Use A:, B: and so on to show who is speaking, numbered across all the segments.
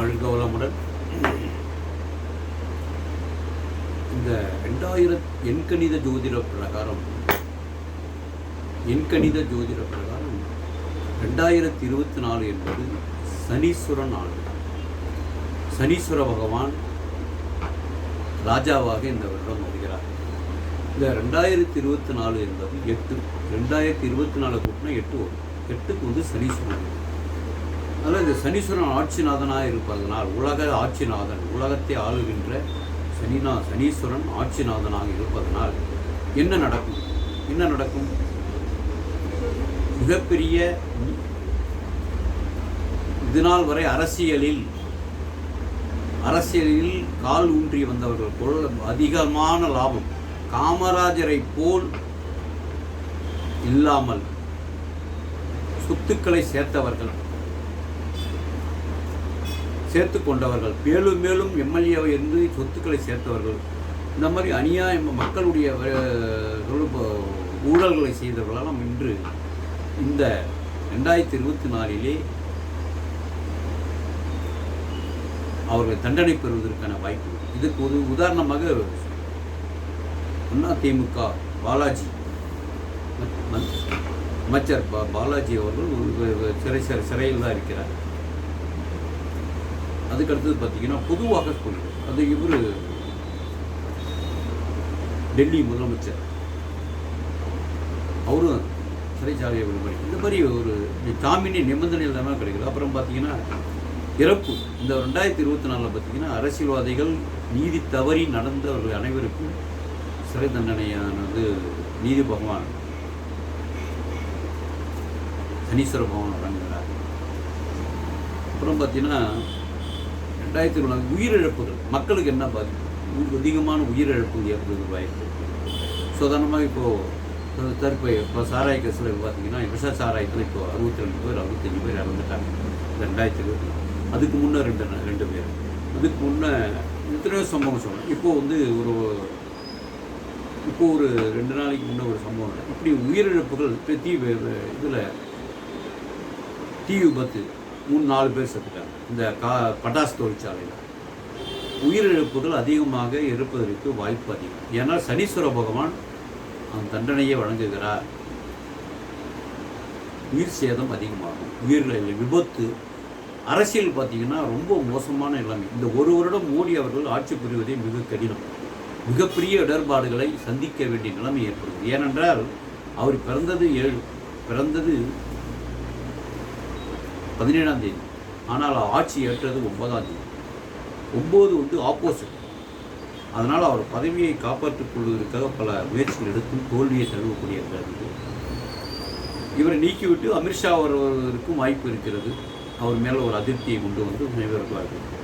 A: வாழ்க வளமுடன். இந்த ரெண்டாயிரம் எண்கணித ஜோதிட பிரகாரம் எண்கணித ஜோதிட பிரகாரம் ரெண்டாயிரத்தி இருபத்தி நாலு என்பது சனீஸ்வரன் ஆண்டு சனீஸ்வர பகவான் ராஜாவாக இந்த வருடம் வருகிறார். இந்த ரெண்டாயிரத்தி இருபத்தி நாலு என்பது எட்டு ரெண்டாயிரத்தி இருபத்தி நாலு கூட்டினா எட்டு வரும். எட்டுக்கு வந்து சனீஸ்வரன். அதனால் இந்த சனீஸ்வரன் ஆட்சிநாதனாக இருப்பதனால் உலக ஆட்சிநாதன் உலகத்தை ஆளுகின்ற சனிநா சனீஸ்வரன் ஆட்சிநாதனாக இருப்பதனால் என்ன நடக்கும்? என்ன நடக்கும்? மிகப்பெரிய இதுநாள் வரை அரசியலில் அரசியலில் கால் ஊன்றி வந்தவர்கள் போல் அதிகமான லாபம். காமராஜரை போல் இல்லாமல் சொத்துக்களை சேர்த்தவர்கள் சேர்த்து கொண்டவர்கள் மேலும் மேலும் எம்எல்ஏ இருந்து சொத்துக்களை சேர்த்தவர்கள். இந்த மாதிரி அநியாயம் மக்களுடைய ஊழல்களை செய்தவர்களெல்லாம் இன்று இந்த ரெண்டாயிரத்தி இருபத்தி நாலிலே அவர்கள் தண்டனை பெறுவதற்கான வாய்ப்பு. இதுக்கு ஒரு உதாரணமாக அண்ணா திமுக பாலாஜி அமைச்சர் பா பாலாஜி அவர்கள் சிறை சிறை சிறையில் தான் இருக்கிறார். அதுக்கு அடுத்தது பார்த்தீங்கன்னா பொதுவாக சொல்லுங்கள் அது இவர் டெல்லி முதலமைச்சர். அவரும் சிறைச்சாலையை விடுமுறை இந்த மாதிரி ஒரு ஜாமீனி நிபந்தனை இல்லாமல் கிடைக்குது. அப்புறம் பார்த்தீங்கன்னா இறப்பு. இந்த ரெண்டாயிரத்தி இருபத்தி நாலில் பார்த்தீங்கன்னா அரசியல்வாதிகள் நீதி தவறி நடந்தவர்கள் அனைவருக்கும் சிறை தண்டனையானது நீதி பகவான் சனீஸ்வர பகவான் வழங்குகிறார். அப்புறம் பார்த்தீங்கன்னா ரெண்டாயிரத்தி இருபது உயிரிழப்புகள். மக்களுக்கு என்ன பாதிப்பு? அதிகமான உயிரிழப்பு ஏற்படுறது வாய்ப்பு. சாதாரணமாக இப்போது தற்போது இப்போ சாராய கேஸில் பார்த்தீங்கன்னா விஷ சாராயத்தில் இப்போ அறுபத்தி ரெண்டு பேர் அறுபத்தஞ்சு பேர் இறந்துட்டாங்க. ரெண்டாயிரத்தி இருபத்தி அதுக்கு முன்னே ரெண்டு ரெண்டு பேர். அதுக்கு முன்னே எத்தனையோ சம்பவம் சொன்னேன். இப்போது வந்து ஒரு இப்போ ஒரு ரெண்டு நாளைக்கு முன்னே ஒரு சம்பவம். இப்படி உயிரிழப்புகள் இப்போ தீ இதில் தீ விபத்து மூணு நாலு பேர் செத்துட்டாங்க. இந்த கா பட்டாசு தொழிற்சாலையில். உயிரிழப்புகள் அதிகமாக இருப்பதற்கு வாய்ப்பு அதிகம். ஏன்னா சனீஸ்வர பகவான் அந்த தண்டனையை வழங்குகிறார். உயிர் சேதம் அதிகமாகும். உயிர்களில் விபத்து. அரசியல் பார்த்தீங்கன்னா ரொம்ப மோசமான நிலைமை. இந்த ஒரு வருடம் மோடி அவர்கள் ஆட்சி புரிவதே மிக கடினம். மிகப்பெரிய இடர்பாடுகளை சந்திக்க வேண்டிய நிலைமை ஏற்படுது ஏனென்றால் அவர் பிறந்தது ஏழு பிறந்தது பதினேழாம் தேதி. ஆனால் ஆட்சி ஏற்றது ஒன்பதாம் தேதி. ஒம்பது வந்து ஆப்போசிட் அதனால் அவர் பதவியை காப்பாற்றிக் கொள்வதற்காக பல முயற்சிகள் எடுத்தும் தோல்வியை தழுவக்கூடிய இருக்கிறது இவரை நீக்கிவிட்டு அமித்ஷா வருவதற்கும் வாய்ப்பு இருக்கிறது. அவர் மேலே ஒரு அதிருப்தியை கொண்டு வந்து முனைவருக்கு வாய்ப்பு இருக்கு.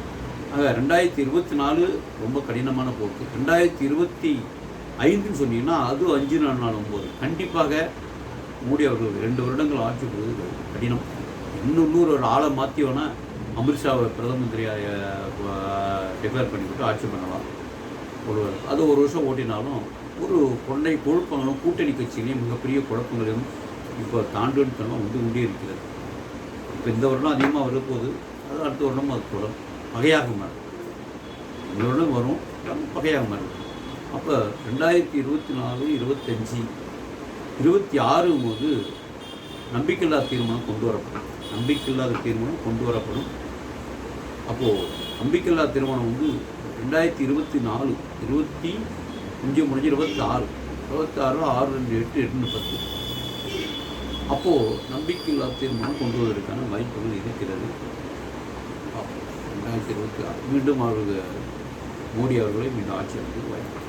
A: ஆக ரெண்டாயிரத்தி இருபத்தி நாலு ரொம்ப கடினமான போக்கு. ரெண்டாயிரத்தி இருபத்தி ஐந்துன்னு சொன்னீங்கன்னா அது அஞ்சு நாலு நாள் ஒம்பது கண்டிப்பாக மோடி அவர்கள் ரெண்டு வருடங்கள் ஆட்சி புரிவது கடினம். இன்னும் ஒரு ஆளை மாற்றியோன்னா அமித்ஷாவை பிரதம மந்திரியாக டிக்ளேர் பண்ணிவிட்டு ஆட்சி பண்ணலாம். ஒரு அது ஒரு வருஷம் ஓட்டினாலும் ஒரு கொண்டை குழப்பங்களும் கூட்டணி கட்சியிலையும் மிகப்பெரிய குழப்பங்களையும் இப்போ தாண்டுத்தனம் வந்து கொண்டே இருக்கிறது. இப்போ இந்த வருடம் அதிகமாக வரப்போகுது அது அடுத்த வருடம் அது தொடரும். பகையாக மாறும். இந்த வருடம் வரும். பகையாக மாறும். அப்போ ரெண்டாயிரத்தி இருபத்தி நாலு இருபத்தஞ்சி இருபத்தி ஆறு போது நம்பிக்கையில்லா தீர்மானம் கொண்டு வரப்படும். நம்பிக்கையில்லாத தீர்மானம் கொண்டு வரப்படும். அப்போது நம்பிக்கையில்லா தீர்மானம் வந்து ரெண்டாயிரத்தி இருபத்தி நாலு இருபத்தி அஞ்சு முடிஞ்சு இருபத்தி ஆறு இருபத்தி ஆறு ஆறு ரெண்டு எட்டு எட்டு பத்து. அப்போது நம்பிக்கையில்லா தீர்மானம் கொண்டு வருவதற்கான வாய்ப்புகள் இருக்கிறது. ரெண்டாயிரத்தி இருபத்தி ஆறு. மீண்டும் அவர்கள் மோடி அவர்களை மீண்டும் ஆட்சி அமைக்க வாய்ப்பு.